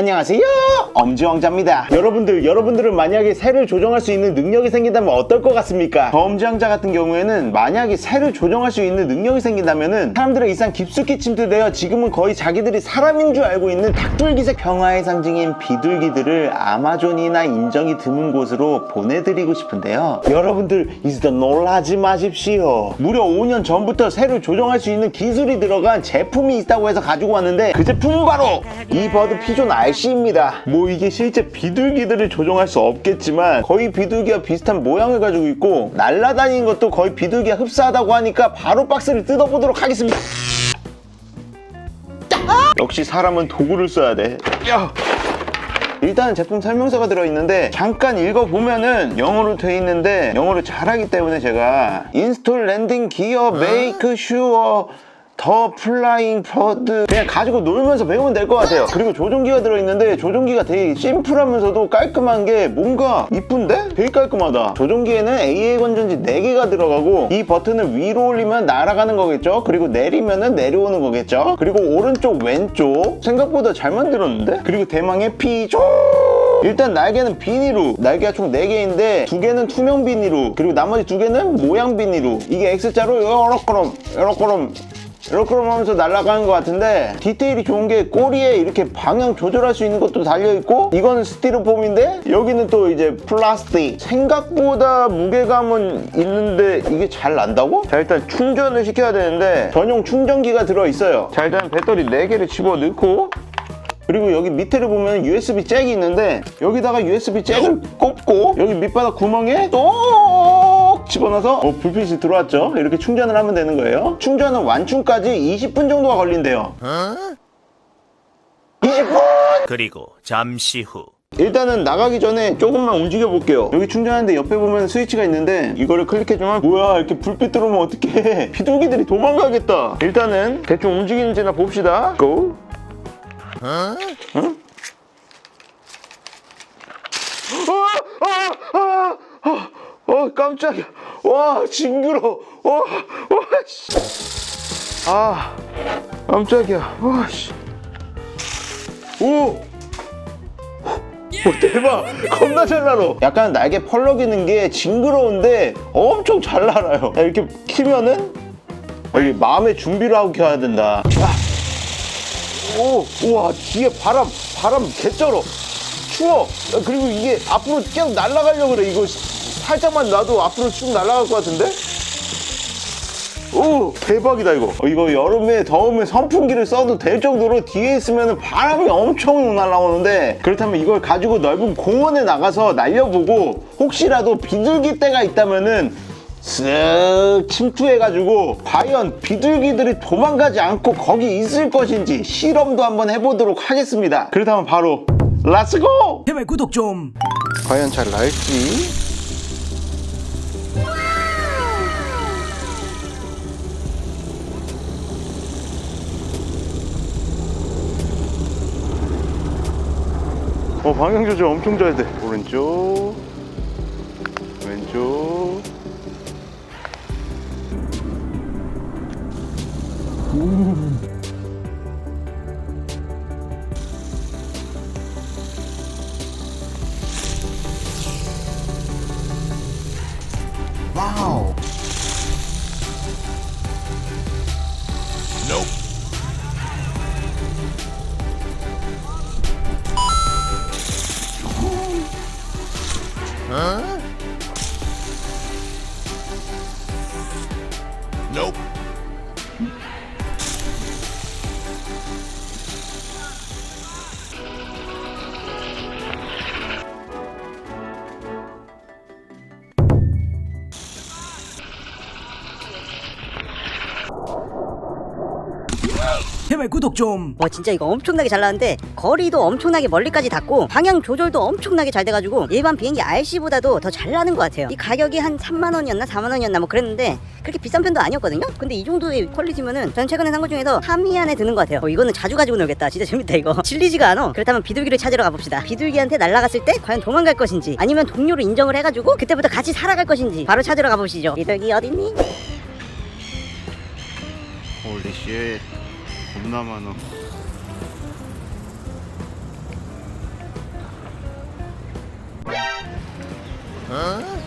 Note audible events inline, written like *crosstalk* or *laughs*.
안녕하세요. 엄지왕자입니다. 여러분들 여러분들은 만약에 새를 조정할 수 있는 능력이 생긴다면 어떨 것 같습니까? 엄지왕자 같은 경우에는 만약에 새를 조정할 수 있는 능력이 생긴다면 은 사람들의 일상 깊숙이 침투되어 지금은 거의 자기들이 사람인 줄 알고 있는 닭둘기색 평화의 상징인 비둘기들을 아마존이나 인정이 드문 곳으로 보내드리고 싶은데요. 여러분들 이제 놀라지 마십시오. 무려 5년 전부터 새를 조정할 수 있는 기술이 들어간 제품이 있다고 해서 가지고 왔는데 그 제품은 바로 이 버드 피존 RC입니다. 뭐 이게 실제 비둘기들을 조종할 수 없겠지만 거의 비둘기와 비슷한 모양을 가지고 있고 날아다니는 것도 거의 비둘기와 흡사하다고 하니까 바로 박스를 뜯어보도록 하겠습니다. 역시 사람은 도구를 써야 돼. 야! 일단 제품 설명서가 들어있는데 잠깐 읽어보면은 영어로 돼 있는데 영어를 잘하기 때문에 제가 인스톨 랜딩 기어 메이크 슈어 더 플라잉 버드. 그냥 가지고 놀면서 배우면 될 것 같아요. 그리고 조종기가 들어있는데 조종기가 되게 심플하면서도 깔끔한 게 뭔가 이쁜데? 되게 깔끔하다. 조종기에는 AA 건전지 4개가 들어가고 이 버튼을 위로 올리면 날아가는 거겠죠? 그리고 내리면은 내려오는 거겠죠? 그리고 오른쪽 왼쪽. 생각보다 잘 만들었는데? 그리고 대망의 피조. 일단 날개는 비니로. 날개가 총 4개인데 2개는 투명 비니로. 그리고 나머지 2개는 모양 비니로. 이게 X자로? 요렇게럼 요렇게럼 이렇게 하면서 날아가는 것 같은데 디테일이 좋은 게 꼬리에 이렇게 방향 조절할 수 있는 것도 달려있고 이거는 스티로폼인데 여기는 또 이제 플라스틱. 생각보다 무게감은 있는데 이게 잘 난다고? 자 일단 충전을 시켜야 되는데 전용 충전기가 들어있어요. 자 일단 배터리 4개를 집어넣고 그리고 여기 밑에를 보면 USB 잭이 있는데 여기다가 USB 잭을 꼽고 여기 밑바닥 구멍에 똑 집어넣어서 어, 불빛이 들어왔죠? 이렇게 충전을 하면 되는 거예요. 충전은 완충까지 20분 정도가 걸린대요. 20분! 그리고 잠시 후. 일단은 나가기 전에 조금만 움직여 볼게요. 여기 충전하는데 옆에 보면 스위치가 있는데 이거를 클릭해주면 뭐야 이렇게 불빛 들어오면 어떡해. *laughs* 비둘기들이 도망가겠다. 일단은 대충 움직이는지나 봅시다. 고! 응? 아, 아, 아, 아, 어, 깜짝이야. 와, 징그러. 와, 와, 씨. 아, 깜짝이야. 와, 씨. 오! 오, 대박! 겁나 잘 날아. 약간 날개 펄럭이는 게 징그러운데 엄청 잘 날아요. 자, 이렇게 키면은 여기 마음의 준비를 하고 켜야 된다. 아. 오, 우와, 뒤에 바람, 바람 개쩔어. 추워. 그리고 이게 앞으로 계속 날아가려고 그래. 이거 살짝만 놔도 앞으로 쭉 날아갈 것 같은데? 오, 대박이다, 이거. 어, 이거 여름에 더우면 선풍기를 써도 될 정도로 뒤에 있으면 바람이 엄청 날아오는데 그렇다면 이걸 가지고 넓은 공원에 나가서 날려보고 혹시라도 비둘기 떼가 있다면은 쓱 침투해가지고 과연 비둘기들이 도망가지 않고 거기 있을 것인지 실험도 한번 해보도록 하겠습니다. 그렇다면 바로 렛츠고! 제발 구독 좀. 과연 잘 날지? 어 방향 조절 엄청 잘 돼. 오른쪽, 왼쪽. 와 우. 제발 구독 좀. 와 진짜 이거 엄청나게 잘 나왔는데 거리도 엄청나게 멀리까지 닿고 방향 조절도 엄청나게 잘 돼가지고 일반 비행기 RC보다도 더 잘 나는 것 같아요. 이 가격이 한 3만 원이었나 4만 원이었나 뭐 그랬는데 그렇게 비싼 편도 아니었거든요? 근데 이 정도의 퀄리티면은 저는 최근에 산 것 중에서 3위 안에 드는 것 같아요. 어, 이거는 자주 가지고 놀겠다. 진짜 재밌다 이거. *laughs* 질리지가 않아. 그렇다면 비둘기를 찾으러 가봅시다. 비둘기한테 날아갔을 때 과연 도망갈 것인지 아니면 동료로 인정을 해가지고 그때부터 같이 살아갈 것인지 바로 찾으러 가보시죠. 비둘기 어딨니? 홀리 쉣 겁나 많아 어?